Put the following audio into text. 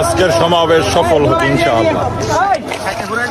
আজকের সমাবেশ সফল হোক ইনশাআল্লাহ